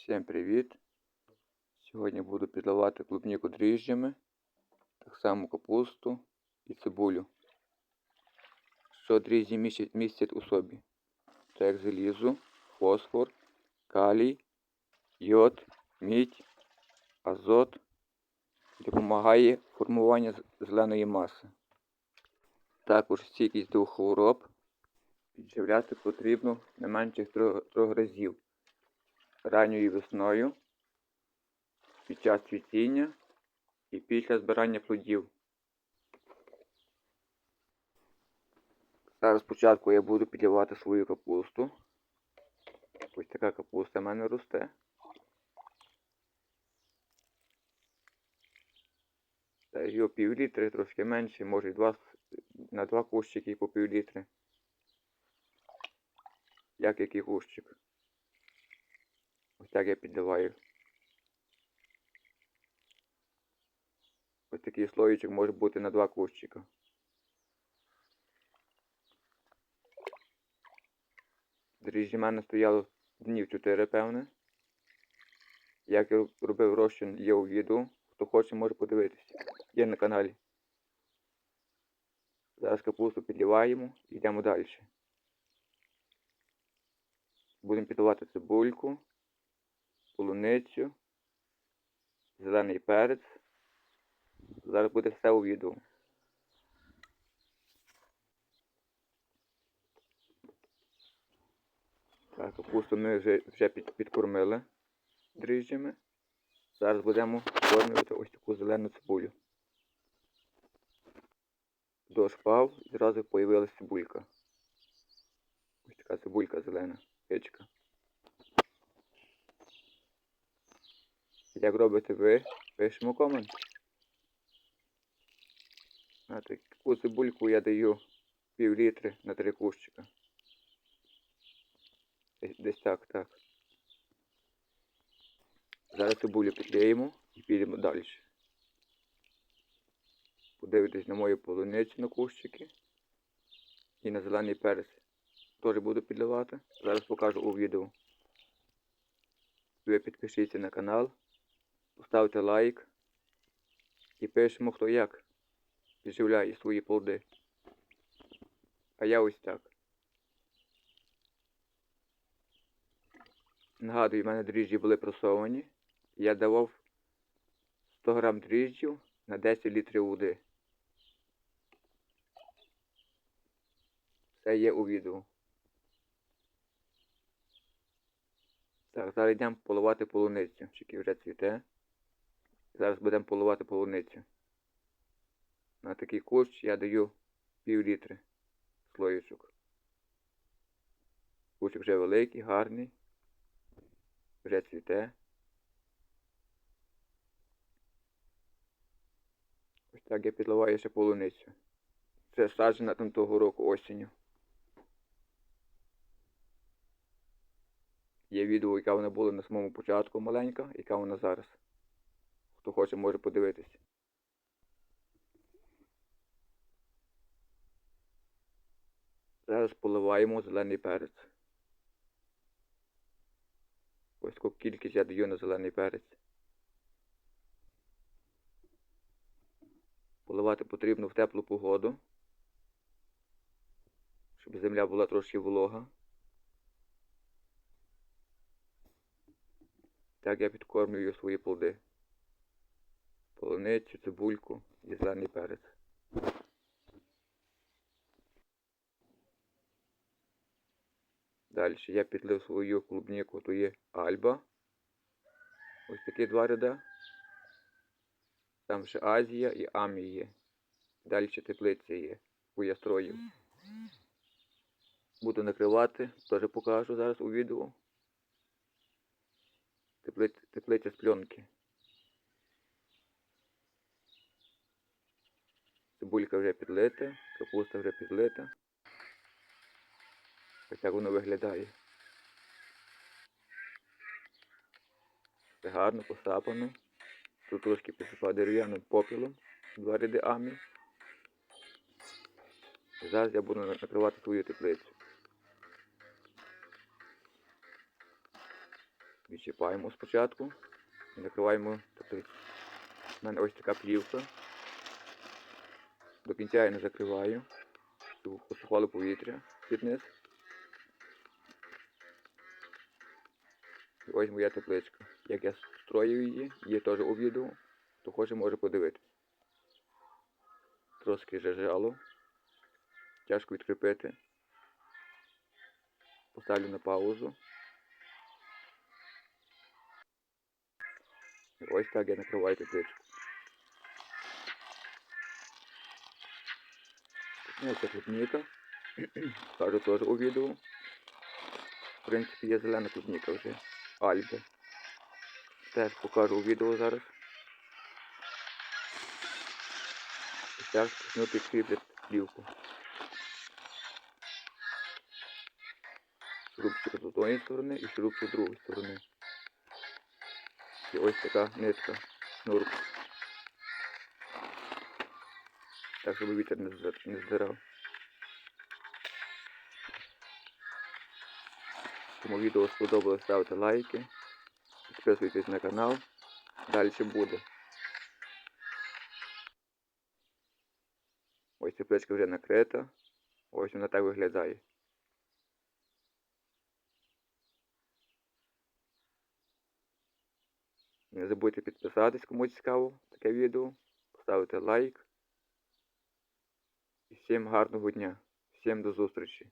Всім привіт! Сьогодні буду підливати клубніку дріжджами, так само капусту і цибулю. Що дріжджі містять, містять у собі? Це як залізо, фосфор, калій, йод, мідь, азот. Допомагає формуванню зеленої маси. Також стійкість до хвороб підживляти потрібно не менше трьох разів ранньою весною, під час цвітіння і після збирання плодів. Зараз спочатку я буду підливати свою капусту. Ось така капуста в мене росте. Та його пів літри, трошки менше, може два, на два кущики по пів літри. Як який кущик. Ось так я підливаю. Ось такий слоїчок може бути на два кущика. Дріжджі в мене стояло днів 4, певне. Як я робив розчин, є у відео. Хто хоче, може подивитися. Є на каналі. Зараз капусту підливаємо і йдемо далі. Будемо підливати цибульку полуницю, зелений перець. Зараз буде все у відео. Так, капусту ми вже, вже під, підкормили дріжджами. Зараз будемо кормити ось таку зелену цибулю. Дощ пав і зразу появилась цибулька. Ось така цибулька зелена, печка. Як робите ви, пишемо комент. На таку цибульку я даю пів літри на три кущика. Десь, так, так. Зараз цибулю підліємо і підемо далі. Подивитесь на мою полуницю на кущики. І на зелений перець. Теж буду підливати. Зараз покажу у відео. Ви підпишіться на канал. Поставте лайк і пишемо хто як підживляє свої плоди. А я ось так. Нагадую, в мене дріжджі були просовані. Я давав 100 грам дріжджів на 10 літрів води. Все є у відео. Так, зараз йдемо поливати полуницю, тільки вже цвіте. Зараз будемо поливати полуницю. На такий кущ я даю пів літри слоїчок. Кущик вже великий, гарний. Вже цвіте. Ось так я підливаю ще полуницю. Це саджена там того року осінню. Є відео, яка вона була на самому початку маленька, яка вона зараз. Хто хоче, може подивитися. Зараз поливаємо зелений перець. Ось таку кількість я даю на зелений перець. Поливати потрібно в теплу погоду, щоб земля була трошки волога. Так я підкормлюю свої плоди. Полуницю, цибульку і зелений перець. Далі я підлив свою клубніку, то є Альба. Ось такі два ряда. Там ще Азія і Амі є. Далі теплиця є у ястрою. Буду накривати, теж покажу зараз у відео. Теплиця з пленки. Цибулька вже підлита, капуста вже підлита. Ось так воно виглядає. Це гарно посапано. Тут трошки посипав дерев'яним попілом, два ряди амі. Зараз я буду накривати свою теплицю. відчіпаємо спочатку і накриваємо. Тобто, в мене ось така плівка. До кінця я не закриваю, щоб посухало повітря під низ. І ось моя тепличка. Як я строю її, є теж у відео, хто хоче може подивитися. Трошки жало. Тяжко відкріпити. Поставлю на паузу. І ось так я накриваю тепличку. Ось це клубніка. Кажу теж у відео. В принципі, є зелена клубніка вже. Альби. Теж покажу у відео зараз. Теж почну підкріплять плівку. Шурупчик з одної сторони і шурупчик з другої сторони. І ось така нитка, шнур. Так, щоб вітер не зд- здирав. Кому відео сподобалось, ставте лайки, підписуйтесь на канал. Далі буде. Ось тепличка вже накрита. Ось вона так виглядає. Не забудьте підписатись, кому цікаво таке відео, поставити лайк. І всім гарного дня. Всім до зустрічі.